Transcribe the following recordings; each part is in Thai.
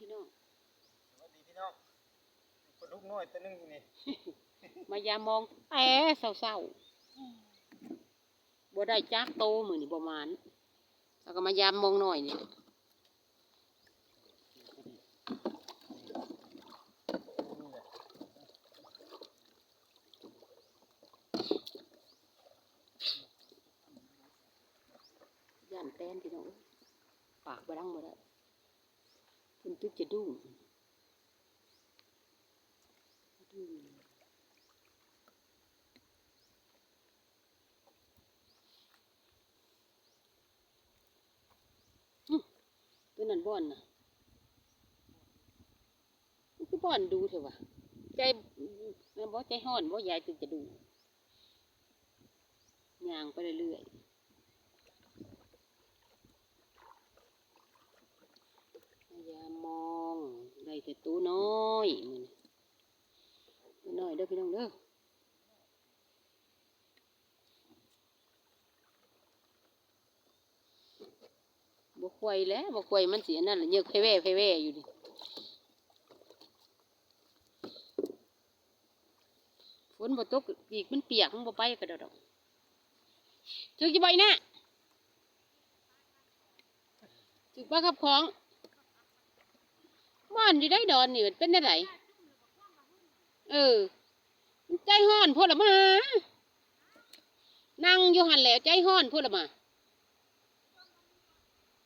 พี่น้องสวัสดีพี่น้องปลาดุกน้อยตัวหนึงอยู่นี่ มายามมองแต่เศร้าๆบ่ได้จักโตมือนี่ประมาณแล้วก็มายามมองหน่อยนี่ย่านแตนพี่น้องเอ้ยปากบ่ดังบ่ได้เพิ่นตึกจะดุ้งดุ้งตัวนั้นบ่อนนะมันคือบ่อนดูเถอะวะใจมันบ่ใจห้อนบ่ยายตึงจะดูย่างไปเรื่อยๆ ย่ามองได้แต่ตัวน้อยมันน้อยเด้อพี่น้องเด้อบ่ควยแล้วบ่ควยมันเสิอันนั่นแหละเยอะเพแว่เพแว่อยู่ดิฝนบ่ตกปีกมันเปียกมันบ่ไปกระดดดอกจึกจะไปนะจึกปลาขับของ ม่อนอยู่ได้ดอนนี่มันเป็นได้ไรเออ ใจห้อนพูดละมา นั่งอยู่หันแล้วใจห้อนพูดละมา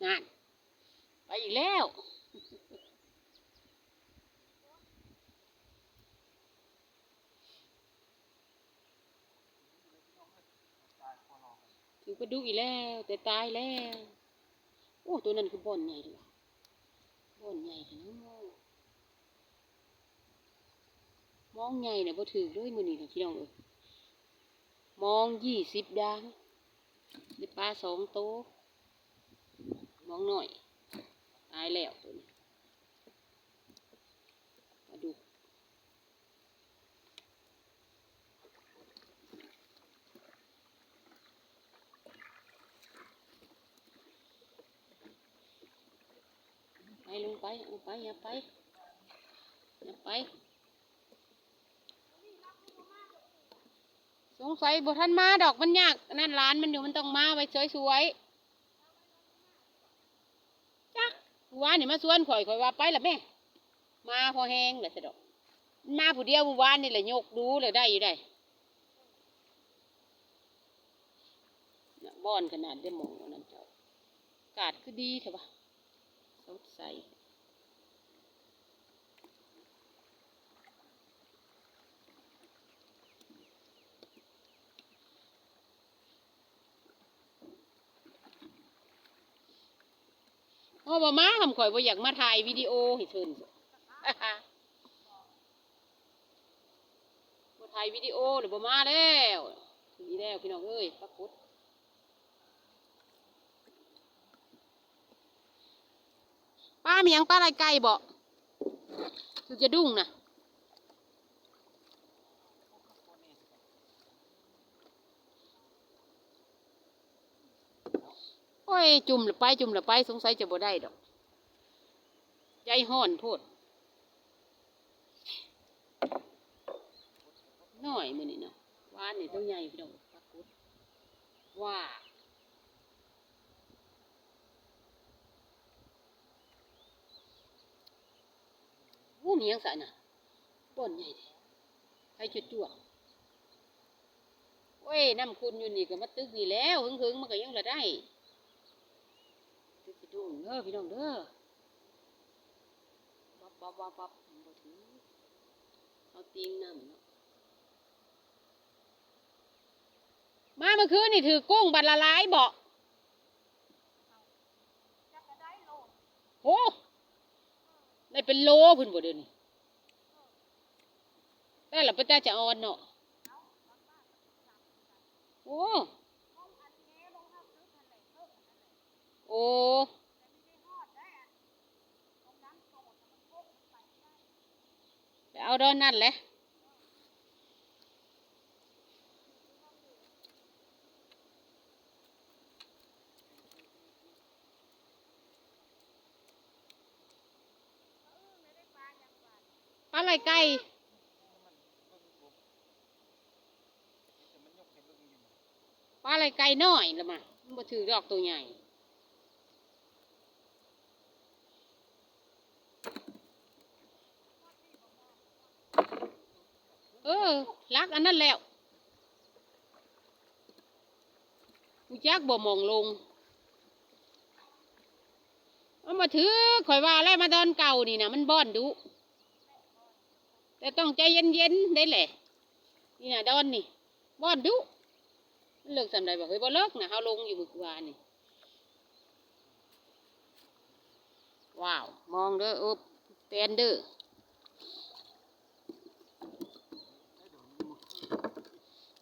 นั่นไปอีกแล้วถือปลาดุกอีกแล้ว แต่ตายแล้ว โอ้ ตัวนั้นคือบ่อนใหญ่ดีว่ะ นใหญ่กันมองมองใหญ่เนี่ยบ่ถือด้วยมือนี่นะพี่น้องเอ้ยมองยี่สิบดางได้ปลาสองโตมองหน่อย ตายแล้วตัวนี้ปลาดุก ไปลงไปเอาไปอย่าไปอย่าไป สงสัยบ่ทันมาดอกมันยากนั่นร้านมันอยู่มันต้องมาไว้สวยๆจักว่านี่มาสวนข่อยข่อยว่าไปละแม่ มาพอแห้งเลยสะดอกมาผู้เดียววานนี่แหละยกดูเลยได้อยู่ได้น่ะบ้อนขนาดได้มองนั้นเจ้าอากาศคือดีเถอะปะ ใสโอ้บ่มาคำข่อยบ่อยากมาถ่ายวิดีโอให้เชิญมาถ่ายวิดีโอหรือบ่มาแล้ว ดีแล้วพี่น้องเอ้ยปรากฏ ป้าเมียงป้าอะไรไก่บ่คือจะดุ้งนะโอ้ย จุ่มละไป จุ่มละไป สงสัยจะบ่ได้ดอกใจห้อนโพดน้อยมือนี่เนาะวานนี่ตัวใหญ่พี่น้องปากฏว่า วู้มีหยังใส่น่ะต้นใหญ่ดิใครจุดจวกโอ้ยน้ำคุณอยู่นี่ก็มาตึกนี่แล้วหึงๆมันก็ยังละได้ตึกจะดุงเด้อพี่น้องเด้อบับบับบับบับบ่ถือเอาตีงน้ำเนาะมาเมื่อคืนนี่ถือกุ้งบัดละลายบอกโอ้ ได้เป็นโลพุ่นบ่เดี๋ยวนี้แต่ละพระเจ้าจะเออนเนาะโอ้โอ้ไปเอาดอนนั่นแหละ ลาไหลไก่มันเบิ่งผมแต่มันยกให้เบิ่งอยู่ปลาไหลไก่น้อยละมามันบ่ถือดอกตัวใหญ่เออลักอันนั้นแล้วกูจักบ่มองลงเอามาถือข่อยว่าแล้วมาตอนเก่านี่นะมันบ้อนดุ แต่ต้องใจเย็นๆได้แหละ นี่นะดอนนี่บอนดุมันเลิกสำไรบอกเฮ้ยบ่เลิกนะเฮาลงอยู่เมื่อวานนี่ ว้าว มองเด้อโอบเตนเด้อ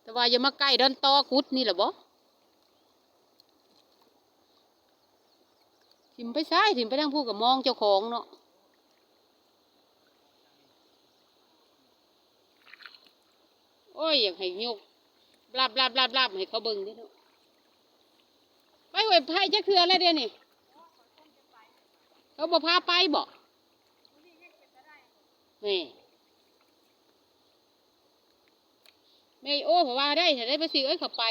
แต่ว่าอย่ามาใกล้ดอนตอคุดนี่แหละบ่ถิ่มไปซ้ายถิ่มไปทางผู้กับมองเจ้าของเนาะ โอ้ยอยากให้ยกลาบลาบลาบลาบให้เขาเบิ่งด้อเนาะไปหวยไพ่จักเทือแล้วเดี๋ยวนี้เขาบอกพาไปบอกแม่แม่โอ้ผมว่าได้ถ้าได้ไปสิเอ้ยเขาไป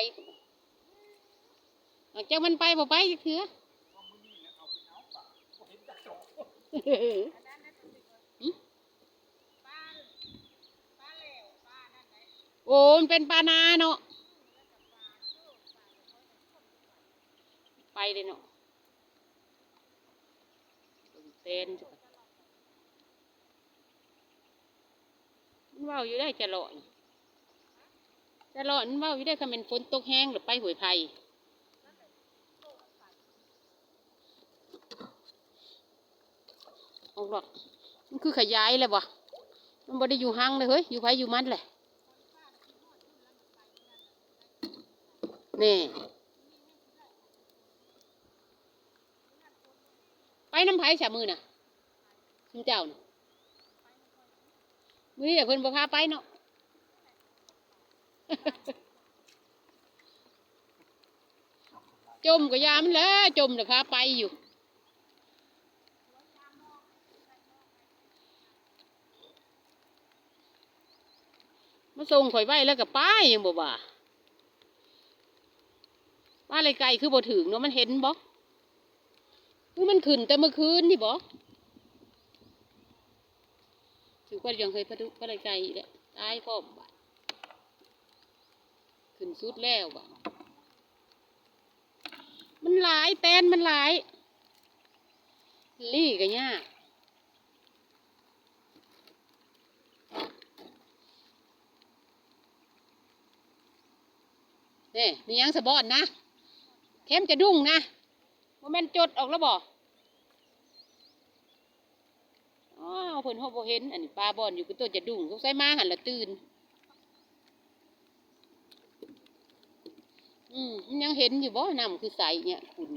หลังจากมันไปบ่ไปจักเทือ โอ้มันเป็นปลานาเนาะ ไปเลยเนาะเบิ่งเต้นจ้ะมันว่าอยู่ได้จะหลอนจะหลอนมันว่าอยู่ได้คำเป็นฝนตกแห้งหรือไปหวยไผ่ออกหรอกมันคือขยายเลยวะมันบ่ได้อยู่ห้างเลยเฮ้ย อยู่ไผอยู่มันแหละ นี่ ไปน้ำไผ่สามือน่ะคุณเจ้าน่ะมือนี้เดี๋ยวเพิ่นบ่พาไปเนาะจมก็ยามแล้วจมเดี๋ยวพาไปอยู่มาส่งข่อยไว้แล้วกับป้ายยังบ่บ่า ป้าอะไรไกลคือบ่ถึงเนาะมันเห็นบ่คือมันขึ้นแต่เมื่อคืนนี่บ่ถือว่ายังเคยพะดุป้าอะไรไกลอีกแหละตายพร้อบ่ขึ้นสุดแล้วบ่มันหลายแตนมันหลาย ลี่ก็ยากนี่มียังสะบอนนะ เข้มจะดุ้งนะว่าแม่นจดออกแล้วบ่อ๋อเพิ่นฮอบเห็น อันนี้ปลาบอนอยู่กับตัวจะดุ้งเขาใส่มาหันละตื่น อืมมันยังเห็นอยู่บ่น้ำคือใสเนี่ยคุณ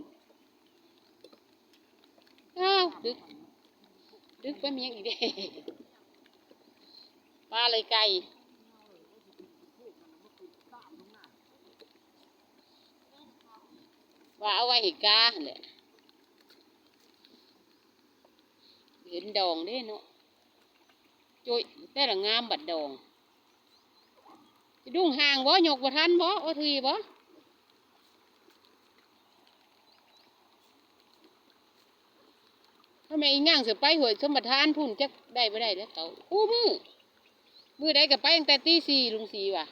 อ้าวดึก ดึกไปมีหยังอีกเด้ปลาเลยไก่ ว่าเอาไว้ให้กาหั่นแหละเห็นดองเด้เนาะจุยแต่ละงามบัดดองดุ้งห่างบ่ยกบ่ทันบ่โอทีบ่ถ้าแม่อีนางสิไปหวยสมบัติทานพุ่นจักได้บ่ได้เด้อเขาคู่มือมือใดก็ไปตั้งแต่ตีสี่ลุงสีว่ะ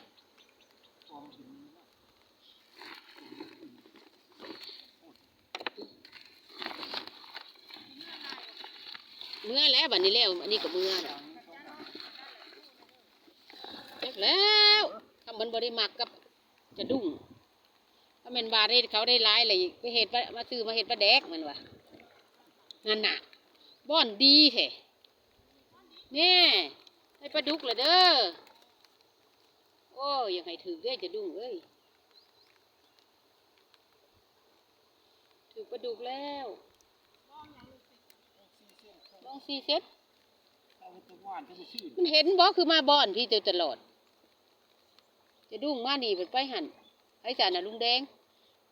เมื่อแล้วบัดนี้แล้วอันนี้ก็เมื่อแล้วแล้วถ้ามันบริมักกับจะดุ้งถ้าแมันบาได้เขาได้ร้ายเลยไปเห็ดปลามาซื้อมาเห็ดปลาแดกมันวะนั่นน่ะบ้อนดีแท้เนี่ยให้ปลาดุกเลยเด้อโอ้ยยังให้ถือได้จะดุ้งเอ้ยถือปลาดุกแล้ว องซีเซ็ตเอาไปว่านจะไปชื่อมันเห็นบ่คือมาบ่อนที่เจอตลอด จะดุ้งมานี่ไปไปหันไอ้สารน่ะลุงแดง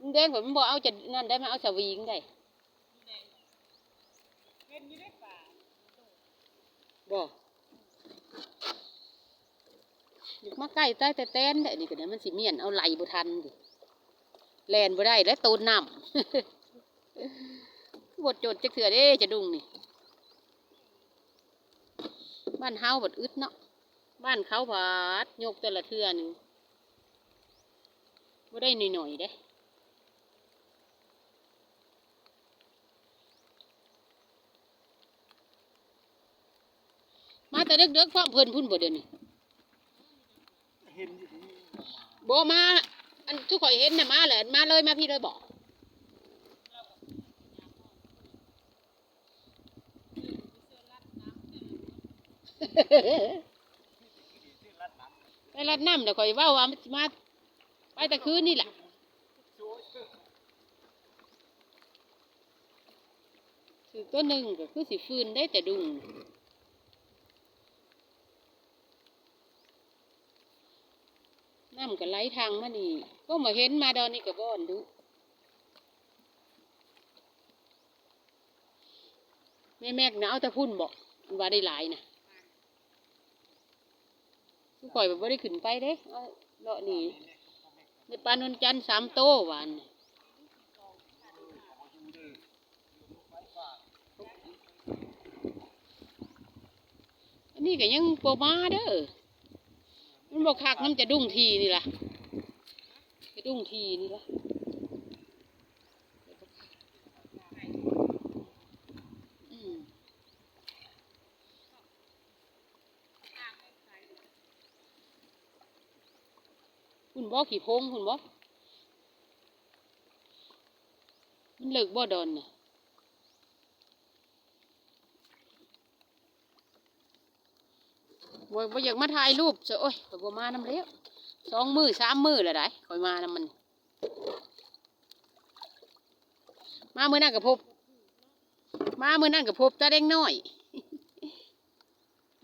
ลุงแดงผมนบอกเอาจะนั่นได้มาเอาสวิงได้บ่มาใกล้ใต้แต่แตนได้นี่ก็ได้มันสิเมียนเอาไหลบ่ทันดิแลนบ่ได้และตูนน้ำบดโจดจักเถื่อเด้จะดุงนี่ บ้านเฮาบดอึดเนาะ บ้านเขาบาดยกแต่ละเทื่อหนึงบ่ได้หน่อยๆเด้มาแต่เด็กๆฟังเพิ่นพุ่นบ่เดี๋ยวนี้เห็นอยู่นี่บ่มา อันทุกข่อยเห็นน่ะมาแหละมาเลยมาพี่เลยบอก ไปรัดน้ำเดี๋ยวข่อยว่าว่ามันมาไปแต่คืนนี่แหละถือตัวหนึ่งก็คือสิฟืนได้แต่ดุงน้ำก็ไหลทางมานี่ ก็มาเห็นมาดอนนี่ก็บ่อนดูแม่แม่กนะเอาแต่พุ่นบอกว่าได้หลายนะ ผู้ข่อยแบบว่าได้ขึ้นไปเด้เอาเลาะนี่ในปลานนจันทร์สามโตหวานอันนี้ก็ยังโปมาเด้อ มันบอกคักน้ำจะดุ้งทีนี่ล่ะจะดุ้งทีนี่ล่ะอืมคุณ บอกขี่พงคุณบอกมันเลิกบ่ดอนน่ะบ่บ่อยากมาถ่ายรูปเสโอ้ยข่อยบ่มานำแล้วสองมือสามมือแล้วได้ข่อยมานำมัน มามื้อนั้นก็พบ มามื้อนั้นก็พบตาแดงน้อย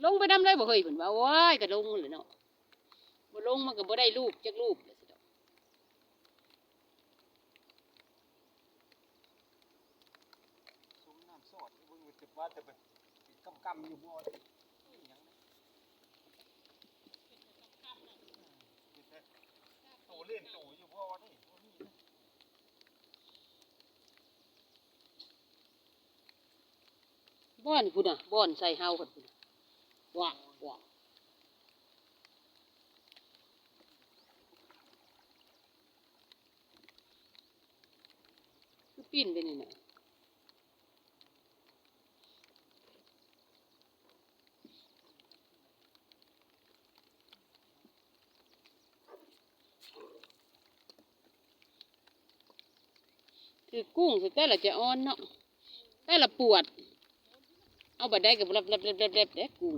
ลงไปนำได้บ่เฮ้ยเพิ่นว่าโอ้ยก็ลงเลยเนาะ บ่ลงมันก็บ่ได้รูปจักรูปเลยสิดอกสมน้ำสอดเบิ่งว่าจะว่าจะไปกำกำอยู่บ่ได้อิหยังโตเล่นโตอยู่บ่นี่บ่อนพุ่นน่ะบ่อนใส่เฮาพุ่นพุ่นน่ะว้าว้าคือ ปีนไปนี่น่ะคือกุ้งสุดแต่ละจะอ่อนเนาะแต่ละปวด เอาบัดได้กับรับรับรับรับรับเด้กุ้ง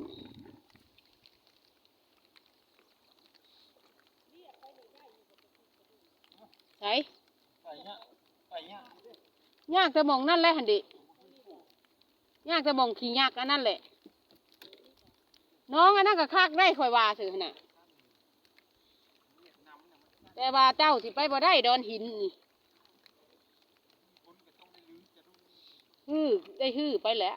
ใส่ไปเนี่ยไปเนี่ย ยากจะมองนั่นแหละหันดิยากจะมองขี้ยากอันนั่นแหละ น้องอันนั้นก็คากได้คอยว่าสือน่ะ แต่ว่าเจ้าสิไปบ่ได้ดอนหินนี่คนก็ต้อได้ฮือได้ฮือไปแล้ว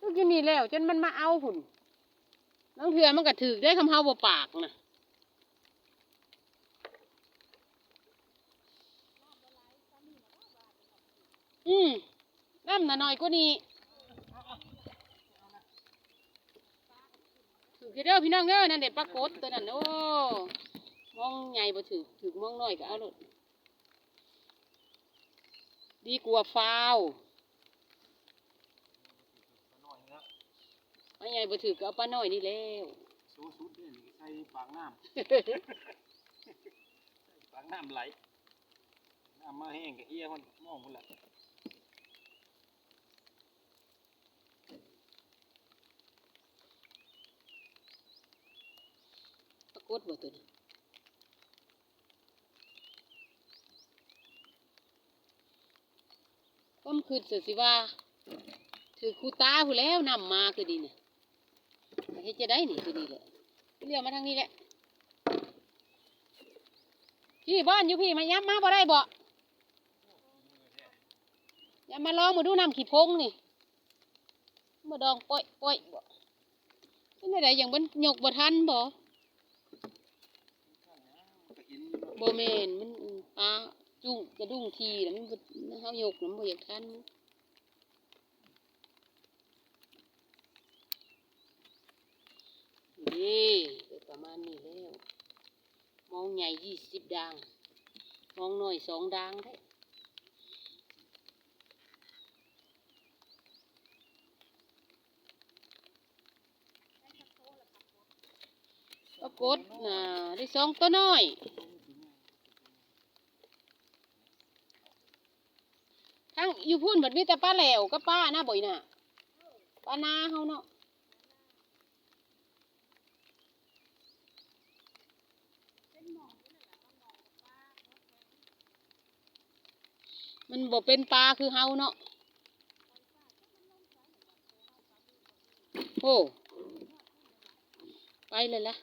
ก็กินนี่แล้วจนมันมาเอาหุ่นน้องเถื่อมันก็ถือได้คำเฮาบ่ปากนะ อืมน้ำน่ะหน่อยกว่านี้ถือเด้อพี่น้องเด้อนั่นเด็ดปลากดตัวนั้นโอ้มองใหญ่บ่ถือถือมองน้อยก็เอาโลดดีกว่าฟาวหน่อยนะอันใหญ่บ่ถือก็เอาปลาน้อยนี่แล้วสู้สุดนี่ใส่ปากน้ำปากน้ำไหลน้ำมาแห้งก็เอียมันมองมันละ ปรา กฏว่ตัวนี้ก็มันคือเสือสิว่า ถือคูตาผู้แล้วนำมาคือดีเนี่ยเฮ็ดจะได้นี่คือดีแหละเรียกมาทางนี้แหละพี่บ้านอยู่พี่มาย้ำมาบ่ได้บ่ย้ำมาลองมาดูน้ำขี้พงนี่มาดองป้อยป้อยบ่เป็นอะไรอย่างมันยกบ่ทันบ่ ข้างหน้ามัน ก็เมนมันปลาจุ้งกระดุ้งทีแล้วมันเฮายกแล้วมันบ่อยากทันนี่ประมาณนี้แล้ว มองใหญ่ยี่สิบดังมองหน้อยสองดังได้ปรากฏน่ะได้สองตัวน้อย ทั้งอยู่พุ่นบัดมีแต่ป้าแหลวกับป้านะบ่อยน่ะป้านาเฮาเนาะมันบ่เป็นปลาคือเฮาเนาะโอ้ไปเลยละ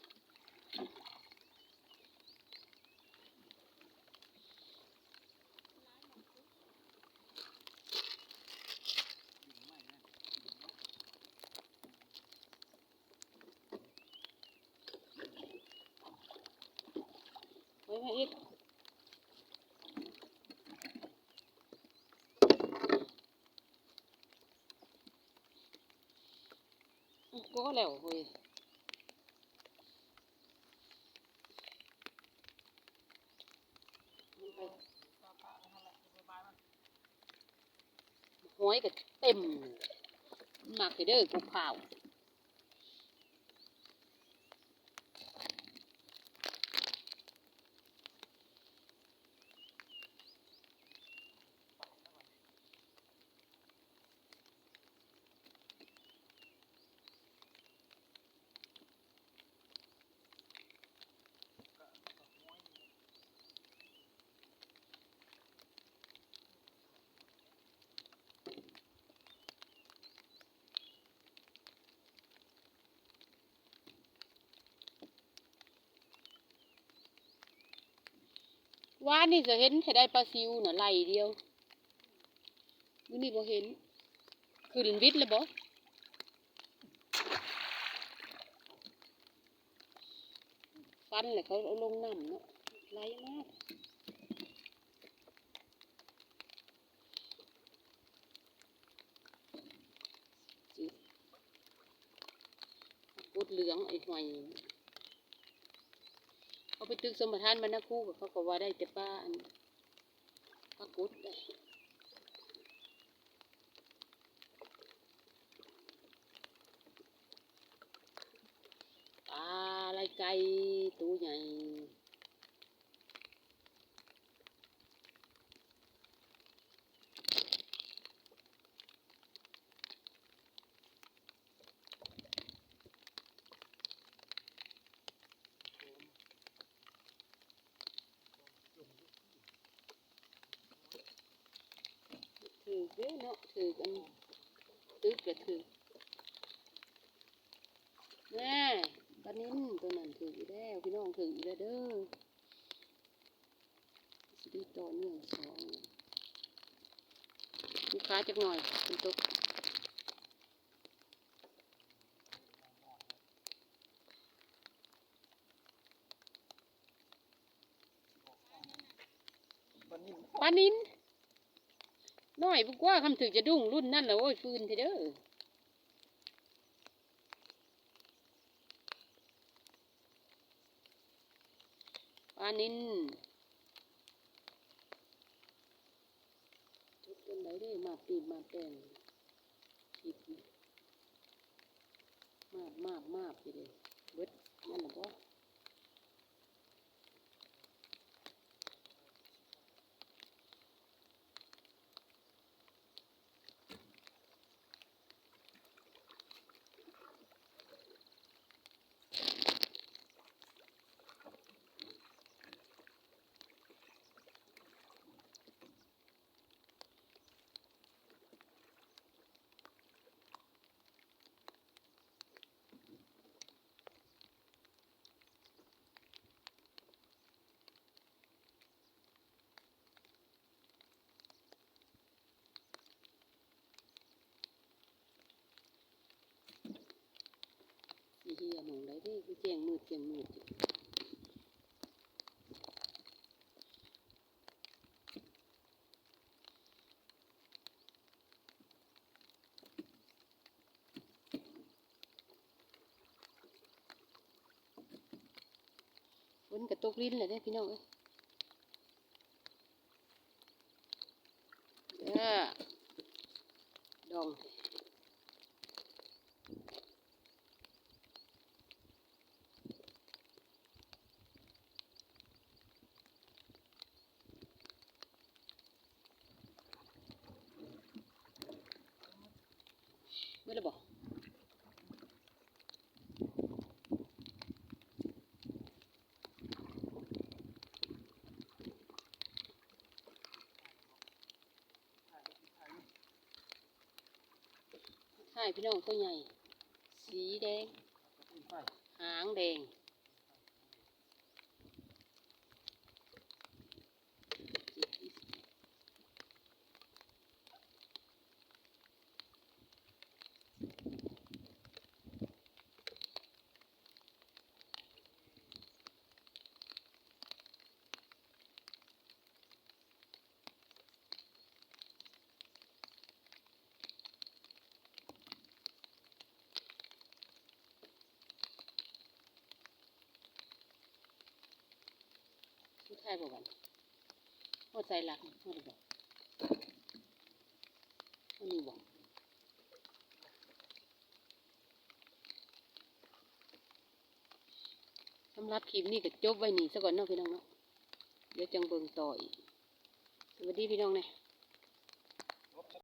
อ้แล้วเฮ้ยหอยก็เต็มมากเลยเด้อกูข่าว ว่านี่จะเห็นให้ได้ปลาซิวน่ะไหลเดียวมื้อนี้บ่เห็น ขึ้นวิทย์เลยบ่ฟันเลยเขาเอาลงน้ำเนาะไหลมากกุดเหลืองไอ้หอย ไปตึกสมปทานบรรณครูกับเขาก็ว่าได้แต่ป้าอันปลากุดได้ปลาลายไก่ตัวใหญ่ถือเยอะเนาะถือกันตึกก็ถือ แน่ปลานิ้นตัวนั้นถืออยู่แล้วพี่น้องถืออยู่แล้วเด้อสิได้ต่อเนื่องสองลูกค้าจักหน่อยเป็นตุกปลานินน้อยบุกว่าคำถึงจะดุ้งรุ่นนั่นแหละโอ้ยฟืนเถอะเด้อานินจุดเป็นไหนได้อมาปีมาแป้งผิดมากมากมากไปเลยเบิดนั่นแหละ ลียมองได้เด้คือแจ้งมืดแจ้งมืดฝนกระตกลิ้นเลยเนี่ยพี่น้องเอ้ยเด้อดองแท้ ไม่ได้บอกใช่พี่น้องตัวใหญ่ สีแดง หางแดง ชุดไทยบอกวันหอดใจหลักหอดเลยบอกอันนี้บอกสำหรับคลิปนี้ก็จบไว้นี่ซะก่อนเนาะพี่น้องเนาะเดี๋ยวจังเบิ่งต่ออีกสวัสดีพี่น้องเนี่ย